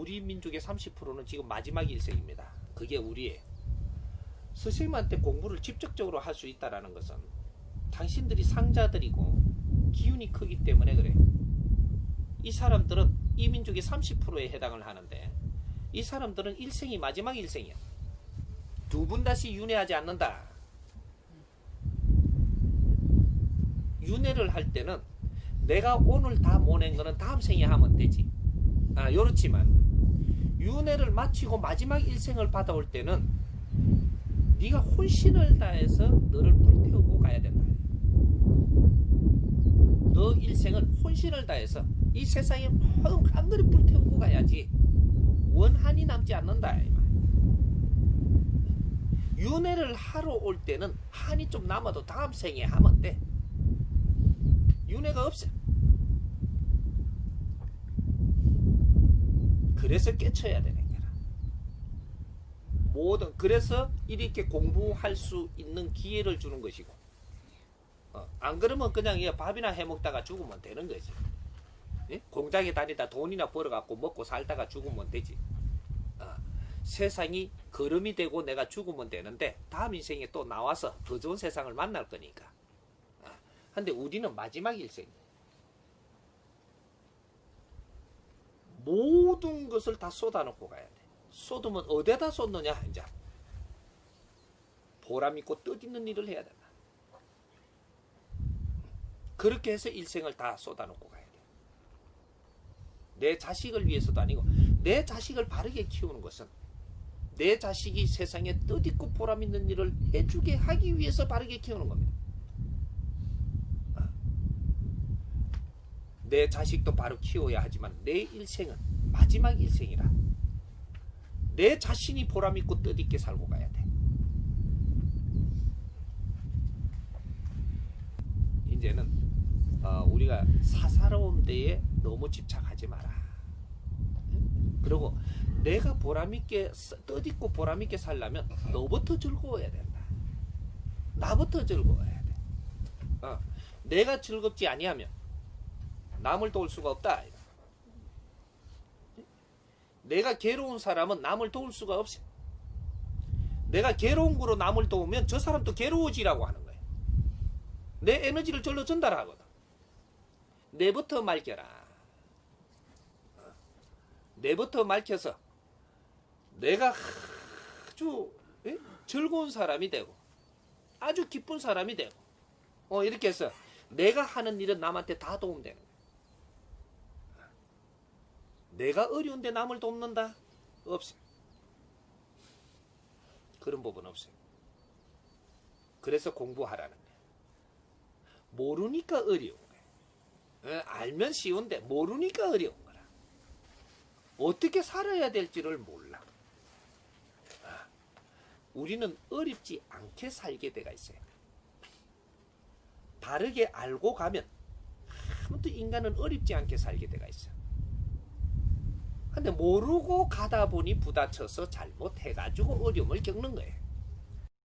우리 민족의 30%는 지금 마지막 일생입니다. 그게 우리의 선생님한테 공부를 직접적으로 할 수 있다라는 것은 당신들이 상자들이고 기운이 크기 때문에 그래. 이 사람들은 이 민족의 30%에 해당을 하는데 이 사람들은 일생이 마지막 일생이야. 두 분 다시 윤회하지 않는다. 윤회를 할 때는 내가 오늘 다 모낸 거는 다음 생에 하면 되지. 아, 요렇지만 윤회를 마치고 마지막 일생을 받아올 때는 네가 혼신을 다해서 너를 불태우고 가야 된다. 너 일생을 혼신을 다해서 이 세상에 모든 한그리 불태우고 가야지 원한이 남지 않는다. 윤회를 하러 올 때는 한이 좀 남아도 다음 생에 하면 돼. 윤회가 없어. 그래서 깨쳐야 되는 거라. 모든 그래서 이렇게 공부할 수 있는 기회를 주는 것이고, 어, 안 그러면 그냥 이 밥이나 해 먹다가 죽으면 되는 거지. 예? 공장에 다니다 돈이나 벌어갖고 먹고 살다가 죽으면 되지. 어, 세상이 걸음이 되고 내가 죽으면 되는데 다음 인생에 또 나와서 더 좋은 세상을 만날 거니까. 아, 근데 우리는 마지막 일생. 모 든 것을 다 쏟아놓고 가야 돼. 쏟으면 어디다 쏟느냐 이제 보람 있고 뜻 있는 일을 해야 된다. 그렇게 해서 일생을 다 쏟아놓고 가야 돼. 내 자식을 위해서도 아니고 내 자식을 바르게 키우는 것은 내 자식이 세상에 뜻있고 보람 있는 일을 해주게 하기 위해서 바르게 키우는 겁니다. 아. 내 자식도 바로 키워야 하지만 내 일생은 마지막 일생이라 내 자신이 보람 있고 뜻있게 살고 가야 돼. 이제는 어, 우리가 사사로운 데에 너무 집착하지 마라. 응? 그리고 내가 보람있게 뜻있고 보람있게 살려면 너부터 즐거워야 된다. 나부터 즐거워야 돼. 어, 내가 즐겁지 아니하면 남을 도울 수가 없다. 내가 괴로운 사람은 남을 도울 수가 없어. 내가 괴로운 거로 남을 도우면 저 사람도 괴로워지라고 하는 거야. 내 에너지를 절로 전달하거든. 내부터 맑혀라. 내부터 맑혀서 내가 아주 예? 즐거운 사람이 되고 아주 기쁜 사람이 되고 어 이렇게 해서 내가 하는 일은 남한테 다 도움되는 거야. 내가 어려운데 남을 돕는다? 없어. 그런 법은 없어요. 그래서 공부하라는 거야. 모르니까 어려운 거야. 어, 알면 쉬운데 모르니까 어려운 거라. 어떻게 살아야 될지를 몰라. 아, 우리는 어렵지 않게 살게 돼가 있어요. 바르게 알고 가면 아무도 인간은 어렵지 않게 살게 돼가 있어. 근데 모르고 가다 보니 부딪혀서 잘못해가지고 어려움을 겪는 거예요.